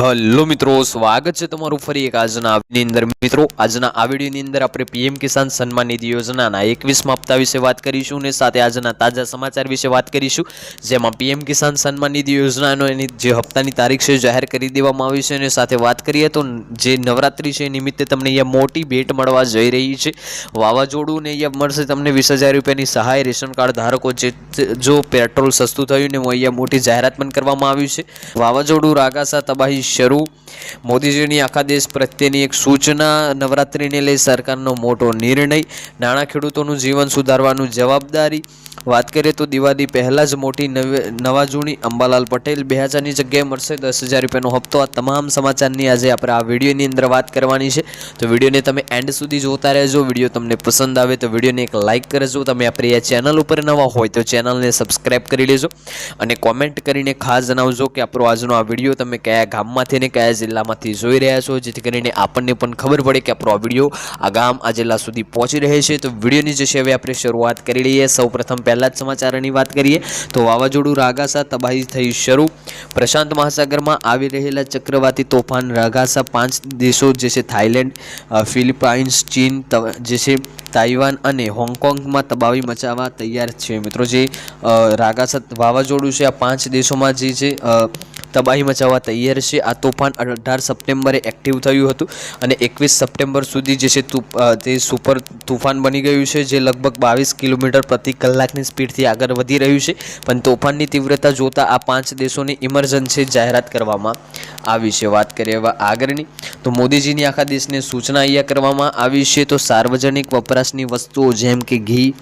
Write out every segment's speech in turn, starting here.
Hello મિત્રો, સ્વાગત છે તમારું ફરી એક આજના આવીની અંદર. મિત્રો, આજના આ અંદર આપણે પીએમ કિસાન સન્માન નિધિ યોજનાના એકવીસમાં હપ્તા વિશે વાત કરીશું અને સાથે આજના તાજા સમાચાર વિશે વાત કરીશું, જેમાં પીએમ કિસાન સન્માન નિધિ યોજનાનો એની જે હપ્તાની તારીખ છે જાહેર કરી દેવામાં આવી છે અને સાથે વાત કરીએ તો જે નવરાત્રિ છે નિમિત્તે તમને અહીંયા મોટી ભેટ મળવા જઈ રહી છે. વાવાઝોડું ને અહીંયા મળશે તમને વીસ હજાર રૂપિયાની સહાય, રેશન કાર્ડ ધારકો જે જો પેટ્રોલ સસ્તું થયું ને અહીંયા મોટી જાહેરાત પણ કરવામાં આવી છે. વાવાઝોડું, રાગાસા, તબાહી શરૂ. મોદીજીની આખા દેશ પ્રત્યેની એક સૂચના, નવરાત્રિને લઈ સરકારનો મોટો નિર્ણય, નાણાં ખેડૂતોનું જીવન સુધારવાનું જવાબદારી વાત કરીએ તો દિવાળી પહેલાં જ મોટી નવે જૂની અંબાલાલ પટેલ બે હજારની જગ્યાએ મળશે. દસ હજાર રૂપિયાનો હપ્તો આ તમામ સમાચારની આજે આપણે આ વિડીયોની અંદર વાત કરવાની છે. તો વિડીયોને તમે એન્ડ સુધી જોતા રહેજો. વીડિયો તમને પસંદ આવે તો વિડીયોને એક લાઇક કરજો. તમે આપણી આ ચેનલ ઉપર નવા હોય તો ચેનલને સબસ્ક્રાઈબ કરી લેજો. અને કોમેન્ટ કરીને ખાસ જણાવજો કે આપણો આજનો આ વીડિયો તમે કયા ગામમાંથી ને કયા જિલ્લામાંથી જોઈ રહ્યા છો. જેથી કરીને આપણને પણ ખબર પડે કે આપણો આ વીડિયો આ ગામ આ જિલ્લા સુધી પહોંચી રહે છે. તો વિડીયોની જે છે, હવે આપણે શરૂઆત કરી લઈએ. સૌપ્રથમ પહેલાં જ સમાચારની વાત કરીએ, તો વાવાઝોડું રાગાસા તબાહી થઈ શરૂ. પ્રશાંત મહાસાગરમાં આવી રહેલા ચક્રવાતી તોફાન રાગાસા પાંચ દેશો, જે છે થાઇલેન્ડ ફિલિપાઇન્સ, ચીન જે છે તાઇવાન અને હોંગકોંગમાં તબાહી મચાવવા તૈયાર છે. મિત્રો, જે રાગાસા વાવાઝોડું છે, આ પાંચ દેશોમાં જે છે તબાહી મચાવવા તૈયાર છે. આ તોફાન અઢાર સપ્ટેમ્બરે એક્ટિવ થયું હતું અને એકવીસ સપ્ટેમ્બર સુધી જે છે તે સુપર તોફાન બની ગયું છે, જે લગભગ બાવીસ કિલોમીટર પ્રતિ કલાકની સ્પીડથી આગળ વધી રહ્યું છે. પણ તોફાનની તીવ્રતા જોતાં આ પાંચ દેશોની ઇમરજન્સી જાહેરાત કરવામાં આવી છે વાત કરીએ હવે આગળની. તો મોદીજીની આખા દેશને સૂચના અહીંયા કરવામાં આવી છે. તો સાર્વજનિક વપરાશની વસ્તુઓ જેમ કે ઘી,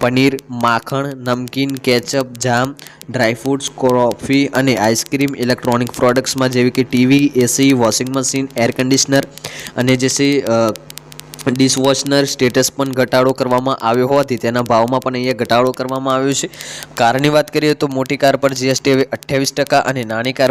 પનીર, માખણ, નમકીન, ketchup, jam dry fruits coffee અને આઈસ્ક્રીમ, ઇલેક્ટ્રોનિક પ્રોડક્ટ્સમાં જેવી કે TV, AC, washing machine, air conditioner અને જે છે ડિશવોશનર સ્ટેટસ પણ ઘટાડો કરવામાં આવ્યો હોવાથી તેના ભાવમાં પણ અહીંયા ઘટાડો કરવામાં આવ્યો છે. કારની વાત કરીએ તો મોટી કાર પર જીએસટી હવે અઠ્યાવીસ ટકા અને નાની કાર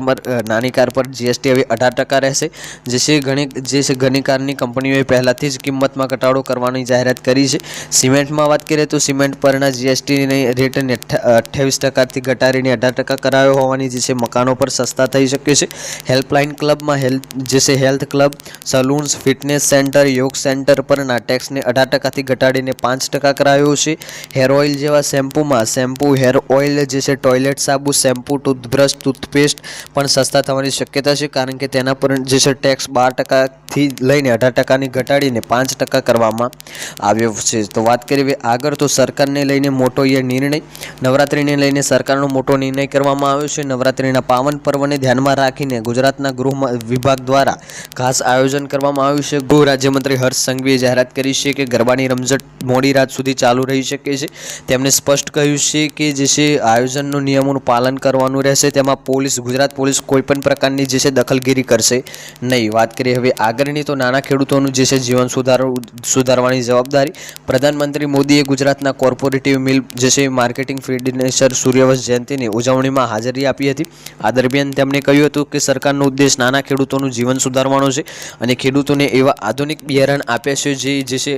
નાની કાર પર જીએસટી હવે અઢાર ટકા રહેશે. જે છે ઘણી, જે છે ઘણી કારની કંપનીઓએ પહેલાંથી જ કિંમતમાં ઘટાડો કરવાની જાહેરાત કરી છે. સિમેન્ટમાં વાત કરીએ તો સિમેન્ટ પરના જીએસટીની રેટને અઠ્યાવીસ ટકાથી ઘટાડીને અઢાર ટકા કરાયો હોવાની જે છે મકાનો પર સસ્તા થઈ શકે છે. હેલ્પલાઇન ક્લબમાં હેલ્થ જે છે health club salons fitness centre યોગ સેન્ટર પરના ટેક્સને અઢાર ટકાથી ઘટાડીને પાંચ ટકા કરાયો છે. હેર ઓઇલ જેવા શેમ્પૂમાં શેમ્પૂ, હેર ઓઇલ જે છે ટોયલેટ સાબુ, શેમ્પૂ, ટૂથબ્રશ, ટૂથપેસ્ટ પણ સસ્તા થવાની શક્યતા છે કારણ કે તેના પર જે છે ટેક્સ બાર ટકાથી લઈને અઢાર ટકાની ઘટાડીને પાંચ ટકા કરવામાં આવ્યો છે. તો વાત કરીએ આગળ, તો સરકારને લઈને મોટો એ નિર્ણય, નવરાત્રિને લઈને સરકારનો મોટો નિર્ણય કરવામાં આવ્યો છે. નવરાત્રિના પાવન પર્વને ધ્યાનમાં રાખીને ગુજરાતના ગૃહ વિભાગ દ્વારા ખાસ આયોજન કરવામાં આવ્યું છે. ગૃહ રાજ્યમંત્રી હર્ષ સંઘવીએ જાહેરાત કરી છે કે ગરબાની રમઝટ મોડી રાત સુધી ચાલુ રહી શકે છે. તેમણે સ્પષ્ટ કહ્યું છે કે જે છે આયોજનનું નિયમોનું પાલન કરવાનું રહેશે. તેમાં પોલીસ, ગુજરાત પોલીસ કોઈપણ પ્રકારની જે છે દખલગીરી કરશે નહીં. વાત કરીએ હવે આગળની તો નાના ખેડૂતોનું જે છે જીવન સુધારવું સુધારવાની જવાબદારી. પ્રધાનમંત્રી મોદીએ ગુજરાતના કોર્પોરેટિવ મિલ જે છે માર્કેટિંગ ફેડરેશન સૂર્યવંશ જયંતિની ઉજવણીમાં હાજરી આપી હતી. આ દરમિયાન તેમણે કહ્યું હતું કે સરકારનો ઉદ્દેશ નાના ખેડૂતોનું જીવન સુધારવાનો છે અને ખેડૂતોને એવા આધુનિક બિયારણ આપે છે જે જે છે,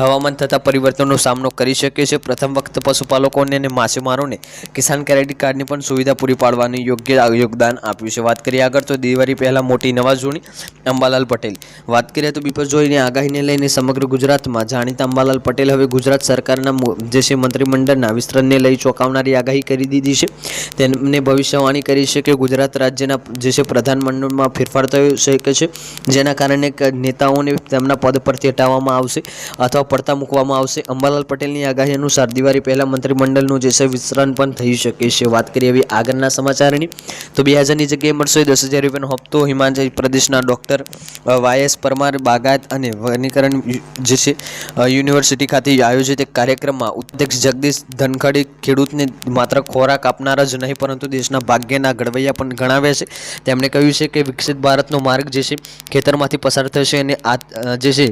હવામાન થતા પરિવર્તનનો સામનો કરી શકે છે. પ્રથમ વખત પશુપાલકોને અને માછીમારોને કિસાન ક્રેડિટ કાર્ડની પણ સુવિધા પૂરી પાડવાનું યોગ્ય યોગદાન આપ્યું છે. વાત કરીએ આગળ તો દિવાળી પહેલાં મોટી નવાજૂણી, અંબાલાલ પટેલ. વાત કરીએ તો બિપરજોયની આગાહીને લઈને સમગ્ર ગુજરાતમાં જાણીતા અંબાલાલ પટેલ હવે ગુજરાત સરકારના જે છે મંત્રીમંડળના વિસ્તરણને લઈ ચોંકાવનારી આગાહી કરી દીધી છે. તેમને ભવિષ્યવાણી કરી છે કે ગુજરાત રાજ્યના જે છે પ્રધાનમંડળમાં ફેરફાર થયો શકે છે, જેના કારણે નેતાઓને તેમના પદ પરથી હટાવવામાં આવશે અથવા પડતા મૂકવામાં આવશે અંબાલાલ પટેલની આગાહી અનુસાર દિવાળી પહેલાં મંત્રીમંડળનું જે છે વિસ્તરણ પણ થઈ શકે છે વાત કરીએ હવે આગળના સમાચારની, તો બે હજારની જગ્યાએ મળશે દસ હજાર રૂપિયાનો હપ્તો હિમાચલ પ્રદેશના ડૉક્ટર વાયએસ પરમાર બાગાત અને વનીકરણ જે છે યુનિવર્સિટી ખાતે આયોજિત એક કાર્યક્રમમાં અધ્યક્ષ જગદીશ ધનખડે ખેડૂતને માત્ર ખોરાક આપનાર જ નહીં, પરંતુ દેશના ભાગ્યના ઘડવૈયા પણ ગણાવ્યા છે તેમણે કહ્યું છે કે વિકસિત ભારતનો માર્ગ જે છે ખેતરમાંથી પસાર થશે અને આ જે છે.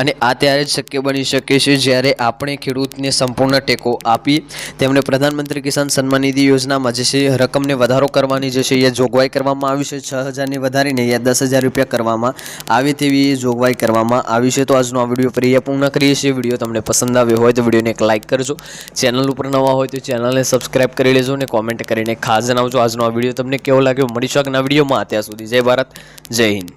અને આ ત્યારે જ શક્ય બની શકે છે જ્યારે આપણે ખેડૂતને સંપૂર્ણ ટેકો આપી તેમણે પ્રધાનમંત્રી કિસાન સન્માન નિધિ યોજનામાં જે છે રકમને વધારો કરવાની જે છે એ જોગવાઈ કરવામાં આવી છે. છ હજારની વધારીને યા દસ હજાર રૂપિયા કરવામાં આવે તેવી જોગવાઈ કરવામાં આવી છે. તો આજનો આ વીડિયો ફરી પૂર્ણ કરીએ છીએ. વીડિયો તમને પસંદ આવ્યો હોય તો વિડીયોને એક લાઇક કરજો. ચેનલ ઉપર નવા હોય તો ચેનલને સબસ્ક્રાઇબ કરી લેજો અને કોમેન્ટ કરીને ખાસ જણાવજો. આજનો આ વીડિયો તમને કેવો લાગ્યો? મળી શકના વિડીયોમાં. ત્યાં સુધી જય ભારત, જય હિન્દ.